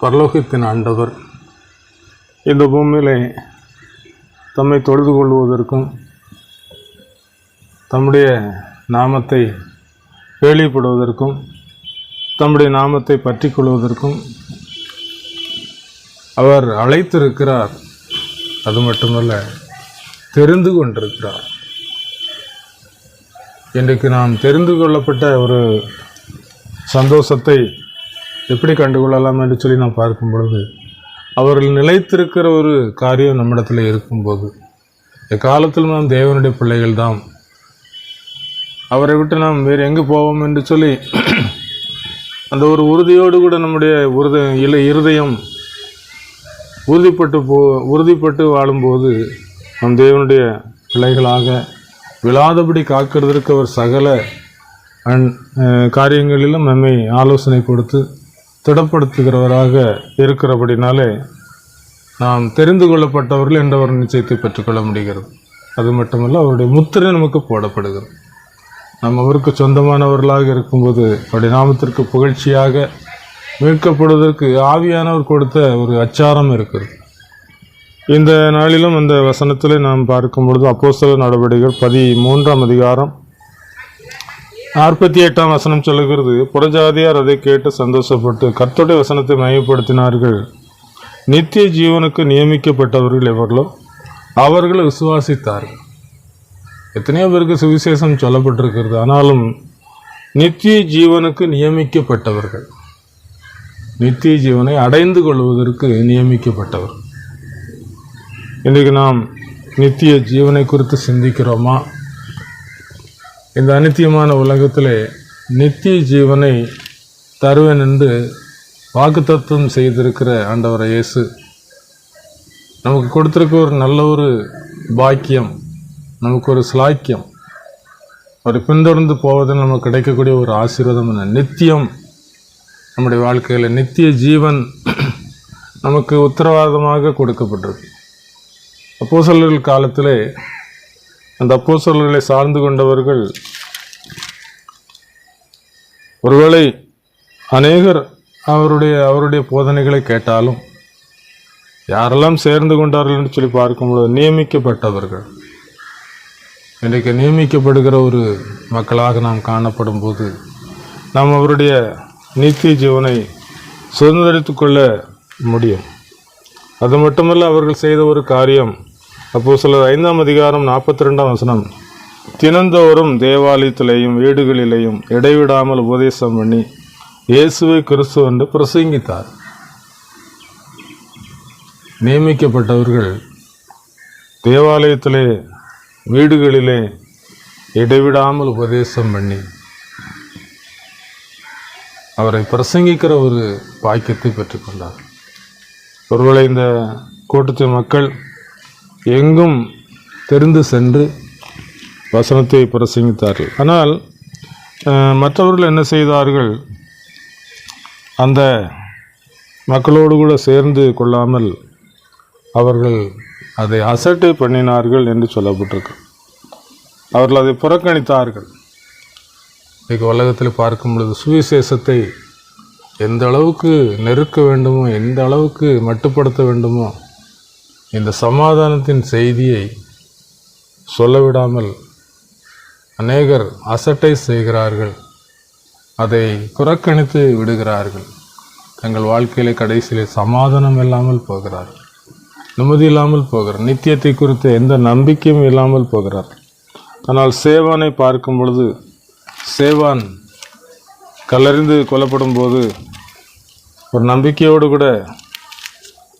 பரலோகத்தின் ஆண்டவர். இந்த பூமியிலே தம்மை தொழுது கொள்வதற்கும் தம்முடைய நாமத்தை கேள்விப்படுவதற்கும் தம்முடைய நாமத்தை பற்றி கொள்வதற்கும் அவர் அழைத்திருக்கிறார். அது மட்டுமல்ல தெரிந்து கொண்டிருக்கிறார். இன்றைக்கு நாம் தெரிந்து கொள்ளப்பட்ட ஒரு சந்தோஷத்தை எப்படி கண்டுகொள்ளலாம் என்று சொல்லி நாம் பார்க்கும் பொழுது அவர்கள் நிலைத்திருக்கிற ஒரு காரியம் நம்மிடத்தில் இருக்கும்போது எக்காலத்தில் நாம் தேவனுடைய பிள்ளைகள் தான் அவரை விட்டு நாம் வேறு எங்கே போவோம் என்று சொல்லி அந்த ஒரு உறுதியோடு கூட நம்முடைய உறுத இல்லை இருதயம் உறுதிப்பட்டு போ உறுதிப்பட்டு வாழும்போது நம் தேவனுடைய பிள்ளைகளாக விழாதபடி காக்கிறதற்கு அவர் சகல அன்- காரியங்களிலும் நம்மை ஆலோசனை கொடுத்து திடப்படுத்துகிறவராக இருக்கிறபடினாலே நாம் தெரிந்து கொள்ளப்பட்டவர்கள் என்ற ஒரு நிச்சயத்தை பெற்றுக்கொள்ள முடிகிறது. அது மட்டுமல்ல அவருடைய முத்திரை நமக்கு போடப்படுகிறது. நாம் அவருக்கு சொந்தமானவர்களாக இருக்கும்போது அவருடைய நாமத்திற்கு புகழ்ச்சியாக மீட்கப்படுவதற்கு ஆவியானவர் கொடுத்த ஒரு அச்சாரம் இருக்கிறது. இந்த நாளிலும் அந்த வசனத்தில் நாம் பார்க்கும் பொழுது அப்போஸ்தல நடவடிக்கைகள் பதிமூன்றாம் அதிகாரம் நாற்பத்தி எட்டாம் வசனம் சொல்லுகிறது புறஜாதியார் அதை கேட்டு சந்தோஷப்பட்டு கர்த்தோடைய வசனத்தை மையப்படுத்தினார்கள் நித்திய ஜீவனுக்கு நியமிக்கப்பட்டவர்கள் எவர்களோ அவர்களை விசுவாசித்தார்கள். எத்தனையோ பேருக்கு சுவிசேஷம் சொல்லப்பட்டிருக்கிறது ஆனாலும் நித்திய ஜீவனுக்கு நியமிக்கப்பட்டவர்கள் நித்திய ஜீவனை அடைந்து கொள்வதற்கு நியமிக்கப்பட்டவர் இன்றைக்கு நாம் நித்திய ஜீவனை குறித்து சிந்திக்கிறோமா? இந்த அனித்தியமான உலகத்திலே நித்திய ஜீவனை தருவேன் என்று வாக்குத்தத்தம் செய்திருக்கிற ஆண்டவரை இயேசு. நமக்கு கொடுத்துருக்க ஒரு நல்ல ஒரு பாக்கியம் நமக்கு ஒரு ஸ்லாக்கியம் ஒரு பின்தொடர்ந்து போவதில் நமக்கு கிடைக்கக்கூடிய ஒரு ஆசீர்வாதம் என்ன? நித்தியம். நம்முடைய வாழ்க்கையில் நித்திய ஜீவன் நமக்கு உத்தரவாதமாக கொடுக்கப்பட்டிருக்கு. அப்போஸ்தலர்கள் காலத்திலே அந்த அப்போஸ்தலர்களை சார்ந்து கொண்டவர்கள் ஒருவேளை அநேகர் அவருடைய அவருடைய போதனைகளை கேட்டாலும் யாரெல்லாம் சேர்ந்து கொண்டார்கள் என்று சொல்லி பார்க்கும்பொழுது நியமிக்கப்பட்டவர்கள். இன்றைக்கு நியமிக்கப்படுகிற ஒரு மக்களாக நாம் காணப்படும் போது நாம் அவருடைய நித்திய ஜீவனை சுதந்திரித்து கொள்ள முடியும். அது மட்டுமல்ல அவர்கள் செய்த ஒரு காரியம் அப்போ சிலர் ஐந்தாம் அதிகாரம் நாற்பத்தி ரெண்டாம் வசனம். தினந்தோறும் தேவாலயத்திலேயும் வீடுகளிலேயும் இடைவிடாமல் உபதேசம் பண்ணி இயேசுவை கிறிஸ்து என்று பிரசங்கித்தார். நியமிக்கப்பட்டவர்கள் தேவாலயத்திலே வீடுகளிலே இடைவிடாமல் உபதேசம் பண்ணி அவரை பிரசங்கிக்கிற ஒரு பாக்கியத்தை பெற்றுக்கொண்டார். ஒருவேளை இந்த கூட்டத்து மக்கள் எங்கும் தெரிந்து சென்று வசனத்தை பிரசங்கித்தார்கள். ஆனால் மற்றவர்கள் என்ன செய்தார்கள்? அந்த மக்களோடு கூட சேர்ந்து கொள்ளாமல் அவர்கள் அதை அசட்டை பண்ணினார்கள் என்று சொல்லப்பட்டிருக்கு. அவர்கள் அதை புறக்கணித்தார்கள். இன்றைக்கு உலகத்தில் பார்க்கும் பொழுது சுவிசேஷத்தை எந்த அளவுக்கு நெருக்க வேண்டுமோ எந்த அளவுக்கு மட்டுப்படுத்த வேண்டுமோ இந்த சமாதானத்தின் செய்தியை சொல்லவிடாமல் அநேகர் அசட்டை செய்கிறார்கள். அதை புறக்கணித்து விடுகிறார்கள். தங்கள் வாழ்க்கையிலே கடைசியிலே சமாதானம் இல்லாமல் போகிறார்கள் நிம்மதி இல்லாமல் போகிறார். நித்தியத்தை குறித்த எந்த நம்பிக்கையும் இல்லாமல் போகிறார். ஆனால் சேவானை பார்க்கும் பொழுது சேவான் கலறிந்து கொல்லப்படும் போது ஒரு நம்பிக்கையோடு கூட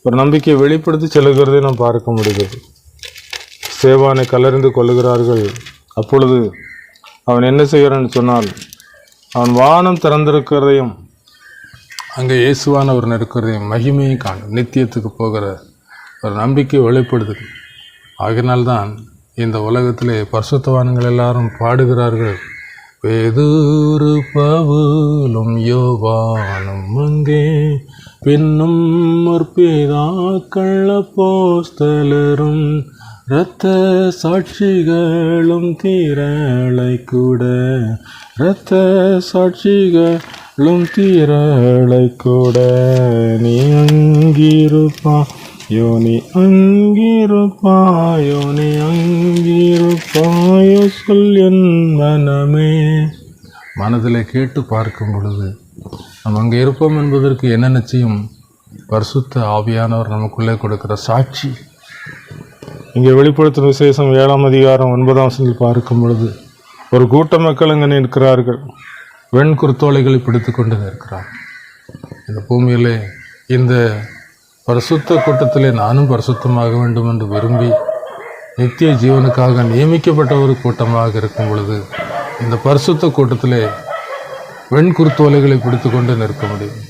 ஒரு நம்பிக்கையை வெளிப்படுத்தி செல்கிறதை நாம் பார்க்க முடிகிறது. சேவானை கல்லறிந்து கொள்ளுகிறார்கள். அப்பொழுது அவன் என்ன செய்கிறான்னு சொன்னால் அவன் வானம் திறந்திருக்கிறதையும் அங்கே இயேசுவானவர் இருக்கிறதையும் மகிமையும் காணும். நித்தியத்துக்கு போகிற ஒரு நம்பிக்கை வெளிப்படுது ஆகினால்தான் இந்த உலகத்திலே பரிசுத்தவான்கள் எல்லாரும் பாடுகிறார்கள். வேதூரு பவுலும் யோவானும் அங்கே. பின்னும் முற்பிதாக்கள் போஸ்தலரும் இரத்த சாட்சிகளும் தீரலை கூட இரத்த சாட்சிகளும் தீரலை கூட நீ அங்கிருப்பான் நீ அங்கிருப்பாயோ நீ அங்கிருப்பாயோ சொல் என் மனமே. மனதில் கேட்டு பார்க்கும் பொழுது நம்ம அங்கே இருப்போம் என்பதற்கு என்ன நிச்சயம்? பரிசுத்த ஆவியானவர் நமக்குள்ளே கொடுக்கிற சாட்சி. இங்கே வெளிப்படுத்தும் விசேஷம் ஏழாம் அதிகாரம் ஒன்பதாம் வசனத்தில் பார்க்கும் பொழுது ஒரு கூட்ட மக்கள் அங்கே நிற்கிறார்கள். வெண் குருத்தோலைகளை பிடித்து கொண்டு நிற்கிறார். இந்த பூமியிலே இந்த பரிசுத்த கூட்டத்திலே நானும் பரிசுத்தமாக வேண்டும் என்று விரும்பி நித்திய ஜீவனுக்காக நியமிக்கப்பட்ட ஒரு கூட்டமாக இருக்கும் பொழுது இந்த பரிசுத்த கூட்டத்திலே வெண் குருத்தோலைகளை பிடித்து கொண்டு நிற்க முடியும்.